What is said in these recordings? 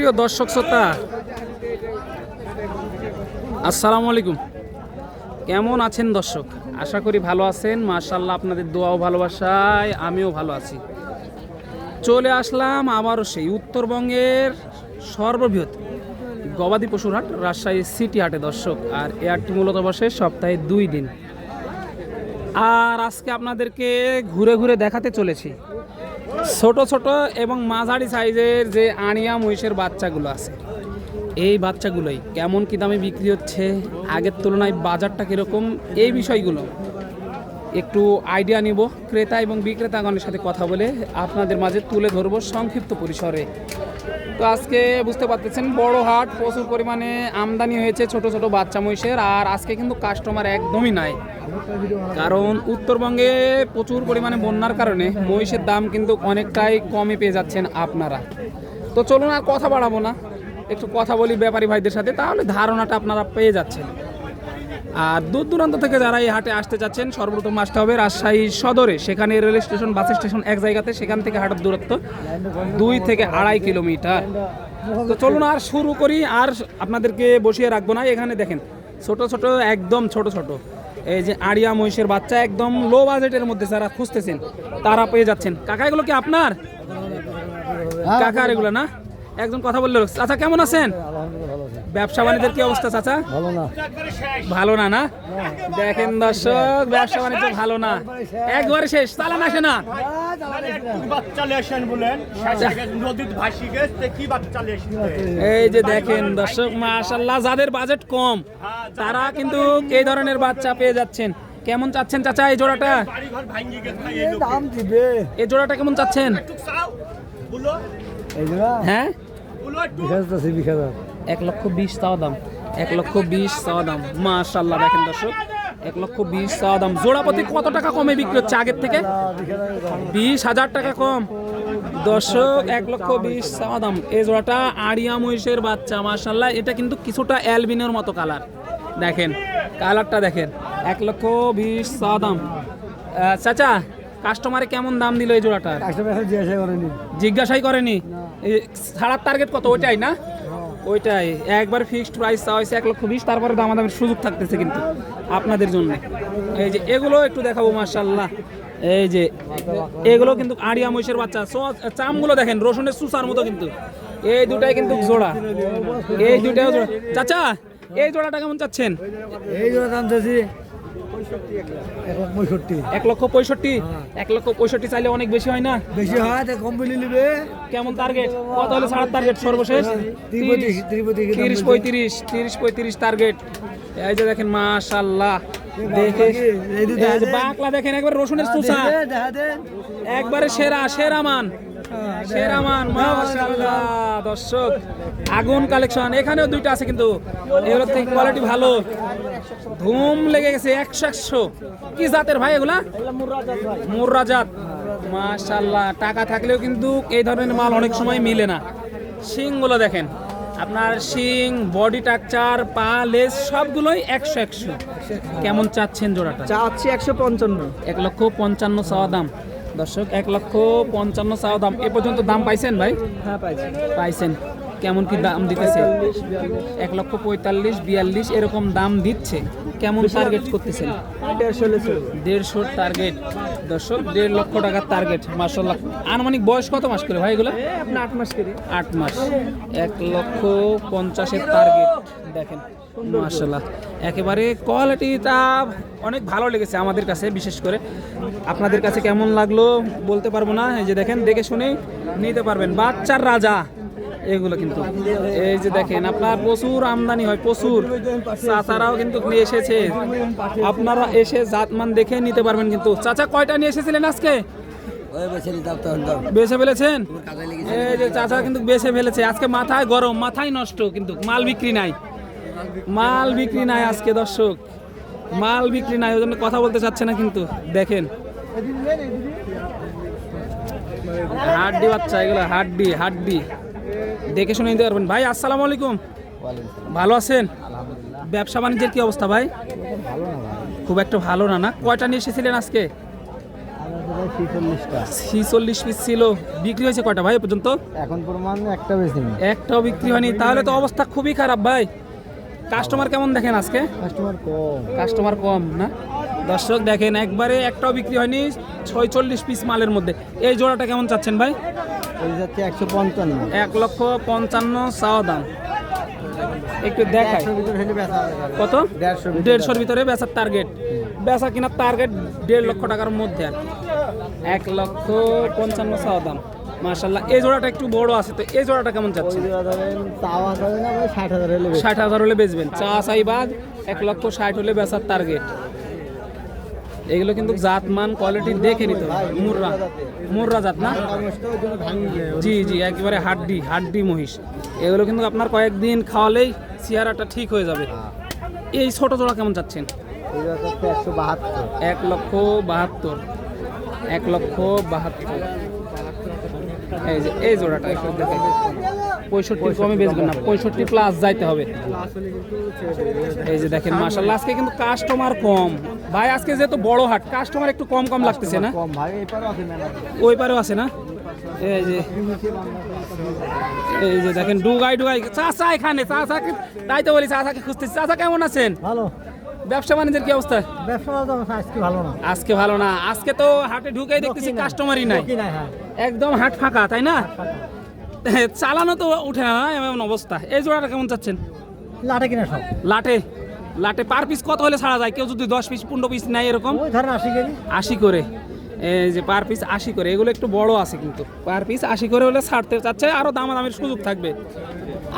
প্রিয় দর্শক শ্রোতা, আসসালামু আলাইকুম। কেমন আছেন দর্শক? আশা করি ভালো আছেন। মাশাল্লাহ আপনাদের দোয়াও ভালোবাসায়, আমিও ভালো আছি। চলে আসলাম আবারও সেই উত্তরবঙ্গের সর্ববৃহৎ গবাদি পশুর হাট, রাজশাহী সিটি হাটে দর্শক। আর এ হাটটি মূলত বসে সপ্তাহে দুই দিন। আর আজকে আপনাদেরকে ঘুরে ঘুরে দেখাতে চলেছি। ছোট ছোট এবং মাঝারি সাইজের যে আনিয়া মহিষের বাচ্চাগুলো আছে, এই বাচ্চাগুলোই কেমন কী দামে বিক্রি হচ্ছে, আগের তুলনায় বাজারটা কীরকম, এই বিষয়গুলো একটু আইডিয়া নিব। ক্রেতা এবং বিক্রেতাগণের সাথে কথা বলে আপনাদের মাঝে তুলে ধরবো সংক্ষিপ্ত পরিসরে তো আজকে বুঝতে পারতেছেন, বড় হাট, প্রচুর পরিমাণে আমদানি হয়েছে ছোট ছোট বাচ্চা মহিষের, আর আজকে কিন্তু কাস্টমার একদমই নাই। কারণ উত্তরবঙ্গে প্রচুর পরিমাণে বন্যার কারণে মহিষের দাম কিন্তু অনেকটাই কমে পেয়ে যাচ্ছেন আপনারা। তো চলুন আর কথা বাড়াবো না, একটু কথা বলি ব্যাপারী ভাইদের সাথে, তাহলে ধারণাটা আপনারা পেয়ে যাচ্ছেন। আর দূর দূরান্ত থেকে যারা এই হাটে আসতে চাচ্ছেন সর্বপ্রথম আসতে হবে রাজশাহী সদরে। সেখানে রেল স্টেশন বাস স্টেশন এক জায়গাতে সেখান থেকে হাটের দূরত্ব দুই থেকে আড়াই কিলোমিটার। তো চলুন আর শুরু করি আর আপনাদেরকে বসিয়ে রাখব না। এখানে দেখেন ছোট ছোট একদম ছোট ছোট। এই যে আড়িয়া মহিষের বাচ্চা একদম লো বাজেটের মধ্যে যারা খুঁজতেছেন তারা পেয়ে যাচ্ছেন। কাকা এগুলো কি আপনার? কাকার এগুলো না? একজন কথা বলল। আচ্ছা কেমন আছেন? ব্যবসা বাণিজ্যের কি অবস্থা চাচা? ভালো না। ভালো না না? দেখেন দর্শক ব্যবসা বাণিজ্য ভালো না। একবারে শেষ চালান আসে না। এই যে দেখেন দর্শক মাশাল্লাহ যাদের বাজেট কম তারা কিন্তু এই ধরনের বাচ্চা পেয়ে যাচ্ছেন। কেমন চাচ্ছেন চাচা এই জোড়াটা? এই জোড়াটা কেমন চাচ্ছেন? হ্যাঁ? এক লক্ষ বিশ চাওয়া দাম। এক লক্ষ বিশ চাওয়া দাম। মাশাল্লাহ দেখেন দর্শক এক লক্ষ বিশ চাওয়া দাম। জোড়া প্রতি কত টাকা কমে বিক্রি হচ্ছে আগের থেকে? বিশ হাজার টাকা কম। দর্শক এক লক্ষ বিশ চাওয়া দাম। এই জোড়াটা আড়িয়া মহিষের বাচ্চা মার্শাল্লাহ এটা কিন্তু কিছুটা অ্যালবিনোর মতো কালার। দেখেন কালারটা দেখেন। এক লক্ষ বিশ চাওয়া দাম। চাচা কাস্টমারে কেমন দাম দিল এই করেনি। জিজ্ঞাসাই করেনি? ছাড়ার টার্গেট কত? ওইটাই না? ওইটাই, একবার ফিক্সড প্রাইস চাওয়া হয়েছে এক লক্ষ বিশ, তারপরে দামাদামের সুযোগ থাকতেছে কিন্তু আপনাদের জন্য। এই যে এগুলো একটু দেখাবো মার্শাল্লাহ এই যে এগুলো কিন্তু আড়িয়া মহিষের বাচ্চা। চামগুলো দেখেন, রসুনের সুসার মতো কিন্তু। এই দুটাই কিন্তু জোড়া। এই দুটাই জোড়া। চাচা, এই জোড়াটা কেমন চাচ্ছেন? এই জোড়া দাম চাচ্ছি এক লক্ষ পঁয়ষট্টি? এক লক্ষ পঁয়ষট্টি চাইলে অনেক বেশি হয় না? বেশি হয় কম বিলি নিবে। কেমন টার্গেট কত হলে ছাড়ার টার্গেট সর্বশেষ? তিরুপতি তিরিশ। পঁয়ত্রিশ তিরিশ পঁয়ত্রিশ টার্গেট এই যে দেখেন মাশাল্লাহ দেখে বাকলা দেখেন একবার রসুনের একবারে সেরা সেরা মান। সেরা মান মাশাল্লাহ দর্শক আগুন কালেকশন। এখানেও দুইটা আছে কিন্তু এগুলোর থেকে কোয়ালিটি ভালো। ধুম লেগে গেছে একশো একশো। কি জাতের ভাই এগুলা? মুর্রা জাত মাশাল্লাহ টাকা থাকলেও কিন্তু এই ধরনের মাল অনেক সময় মিলে না। শিংগুলো দেখেন আপনার শিং বডি টাকচার পা লেস সবগুলোই একশো একশো। কেমন চাচ্ছেন জোড়াটা? চাচ্ছি একশো পঞ্চান্ন। এক লক্ষ পঞ্চান্ন চাওয়া দাম। দর্শক এক লক্ষ পঞ্চান্ন চাও দাম। এ পর্যন্ত দাম পাইছেন ভাই? হ্যাঁ পাইছি। পাইছেন। কেমন কি দাম দিতেছে? এক লক্ষ পঁয়তাল্লিশ বিয়াল্লিশ এরকম দাম দিচ্ছে। কেমন টার্গেট করতেছেন? দেড়শো টার্গেট দর্শক দেড় লক্ষ টাকার টার্গেট মাসাল্লাহ আনুমানিক বয়স কত মাস করে ভাই এগুলো? আপনি আট মাস করে। আট মাস। এক লক্ষ পঞ্চাশের টার্গেট দেখেন মার্শাল্লাহ একেবারে কোয়ালিটিটা অনেক ভালো লেগেছে আমাদের কাছে বিশেষ করে। আপনাদের কাছে কেমন লাগল বলতে পারব না এই যে দেখেন দেখে শুনে নিতে পারবেন। বাচ্চার রাজা। এগুলো কিন্তু। এই যে দেখেন আপনার প্রচুর আমদানি হয় প্রচুর। চাচারাও কিন্তু নিয়ে এসেছে। আপনারা এসে জাতমান দেখে নিতে পারবেন কিন্তু। চাচা কয়টা নিয়ে এসেছিলেন আজকে? বেছে ফেলেছেন? এই যে চাচা কিন্তু বেছে ফেলেছে। আজকে মাথায় গরম মাথায় নষ্ট কিন্তু মাল বিক্রি নাই। মাল বিক্রি নাই আজকে দর্শক। মাল বিক্রি নাই ওই জন্য কথা বলতে চাচ্ছে না কিন্তু। দেখেন। হাড্ডি বাচ্চা এগুলো হাড্ডি হাড্ডি। দেখে শুনে নিতে পারবেন। ভাই আসসালামু আলাইকুম। ভালো আছেন? ব্যবসা বাণিজ্যের কি অবস্থা ভাই? খুব একটা ভালো না না? কয়টা নিয়ে এসেছিলেন আজকে? ছিচল্লিশ পিস ছিল। বিক্রি হয়েছে কয়টা ভাই পর্যন্ত? এখন প্রমাণ একটা একটাও বিক্রি হয়নি। তাহলে তো অবস্থা খুবই খারাপ ভাই। কাস্টমার কেমন দেখেন আজকে? কাস্টমার কম। কাস্টমার কম না? দর্শক দেখেন একবারে একটাও বিক্রি হয়নি ছয়চল্লিশ পিস মালের মধ্যে। এই জোড়াটা কেমন চাচ্ছেন ভাই? একশো পঞ্চান্ন। এক লক্ষ পঞ্চান্ন চাওয়া দাম। একটু যাবে। কত? দেড়শোর ভিতরে। বেচার টার্গেট বেচা কিনার টার্গেট দেড় লক্ষ টাকার মধ্যে আর এক লক্ষ পঞ্চান্ন চাওয়া দাম। মার্শাল্লাহ এই জোড়াটা একটু বড় আছে তো এই জোড়াটা কেমন চাচ্ছে ষাট হাজার হলে বেচবেন। চা চাই বাদ এক লক্ষ ষাট হলে বেচার টার্গেট এগুলো কিন্তু জাত মান কোয়ালিটি দেখে নিতে হবে। মুররা। মুর্রা জাত না। জি জি, একেবারে হাড্ডি হাড্ডি মহিষ। এগুলো কিন্তু আপনার কয়েকদিন খাওয়ালেই চেহারাটা ঠিক হয়ে যাবে। এই ছোট জোড়া কেমন চাচ্ছেন? ওই জোড়া যাচ্ছে একশো বাহাত্তর এক লক্ষ বাহাত্তর। এক লক্ষ বাহাত্তর। এই যে, এই জোড়াটা। পঁয়ষট্টি কমে বেচবেন না পঁয়ষট্টি প্লাস যাইতে হবে। এই যে দেখেন মাসাল্লাহ আজকে কিন্তু কাস্টমার কম। ভাই আজকে যেহেতু বড় হাট কাস্টমার একটু কম কম লাগতেছে না? ওই পারেও আছে না? এই যে এই যে দেখেন ডুগাই ডুগাই চাচা এখানে চাচাকে তাই তো বলি চাচাকে খুঁজতেছি। চাচা কেমন আছেন? ভালো। ব্যবসা বাণিজ্যের কি অবস্থা? আজকে ভালো না। আজকে ভালো না। আজকে তো হাটে ঢুকেই দেখতেছি কাস্টমারই নাই। হ্যাঁ। একদম হাট ফাঁকা তাই না? চালানো তো উঠে না এমন অবস্থা। এই জোড়াটা কেমন চাচ্ছেন? লাটে কিনা সব। লাটে লাটে পার পিস কত হলে ছাড়া যায়? কেউ যদি দশ পিস পনেরো পিস নেয় এরকম? ধরেন আশি কেজি। আশি করে। এই যে পার পিস আশি করে এগুলো একটু বড় আছে কিন্তু। পার পিস আশি করে হলে ছাড়তে চাচ্ছে আরও দামাদামির সুযোগ থাকবে।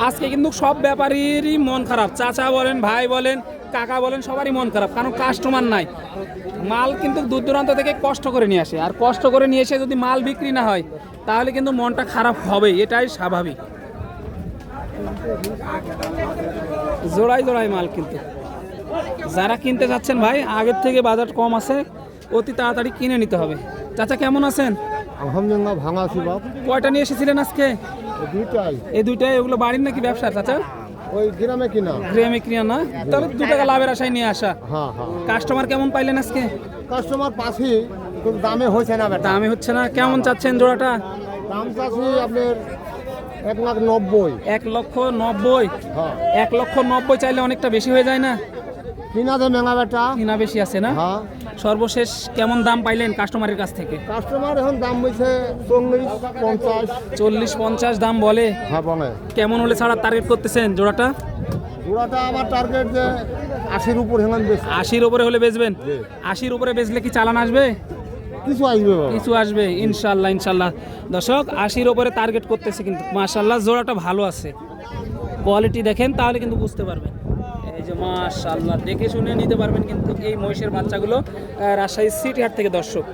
আজকে কিন্তু সব ব্যাপারীরই মন খারাপ। চাচা বলেন ভাই বলেন কাকা বলেন সবারই মন খারাপ কারণ কাস্টমার নাই। মাল কিন্তু দূর দূরান্ত থেকে কষ্ট করে নিয়ে আসে। আর কষ্ট করে নিয়ে এসে যদি মাল বিক্রি না হয় তাহলে কিন্তু মনটা খারাপ হবে এটাই স্বাভাবিক। জোড়াই জোড়াই মাল কিন্তু। যারা কিনতে যাচ্ছেন ভাই আগের থেকে বাজার কম আছে অতি তাড়াতাড়ি কিনে নিতে হবে। চাচা কেমন আছেন? আলহামদুলিল্লাহ ভাঙা আছি বাপ। কয়টা নিয়ে এসেছিলেন আজকে? দুইটাই। এই দুইটাই? এগুলো বাড়ির নাকি ব্যবসা চাচা? ওই গ্রামে কিনা গ্রামে কিনা না? তাহলে দু টাকা লাভের আশায় নিয়ে আসা। হ্যাঁ হ্যাঁ। কাস্টমার কেমন পাইলেন আজকে? কাস্টমার পাশি কিন্তু দামে হয়েছে না বেটা দামে হচ্ছে না। কেমন চাচ্ছেন জোড়াটা? দাম চাচ্ছি আপনার এক লাখ নব্বই। এক লক্ষ নব্বই। হ্যাঁ। এক লক্ষ নব্বই চাইলে অনেকটা বেশি হয়ে যায় না? কিনা দে মেঙা বেটা। কিনা বেশি আছে না? হ্যাঁ। সর্বশেষ কেমন দাম পাইলেন কাস্টমারের কাছ থেকে? কাস্টমার এখন দাম বলছে চল্লিশ পঞ্চাশ। চল্লিশ পঞ্চাশ দাম বলে। হ্যাঁ বলে। কেমন হলে ছাড়া টার্গেট করতেছেন জোড়াটা? জোড়াটা আমার টার্গেট যে আশির উপর বেশি। আশির উপরে হলে বেচবেন। আশির উপরে বেচলে কি চালান আসবে? কিছু আসবে কিছু আসবে ইনশাল্লাহ ইনশাল্লাহ দর্শক আশির উপরে টার্গেট করতেছে কিন্তু মাশাল্লাহ জোড়াটা ভালো আছে। কোয়ালিটি দেখেন তাহলে কিন্তু বুঝতে পারবেন। যে মাশাল্লাহ দেখে শুনে নিতে পারবেন কিন্তু এই মহিষের বাচ্চাগুলো রাজশাহী সিটি হাট থেকে দর্শক।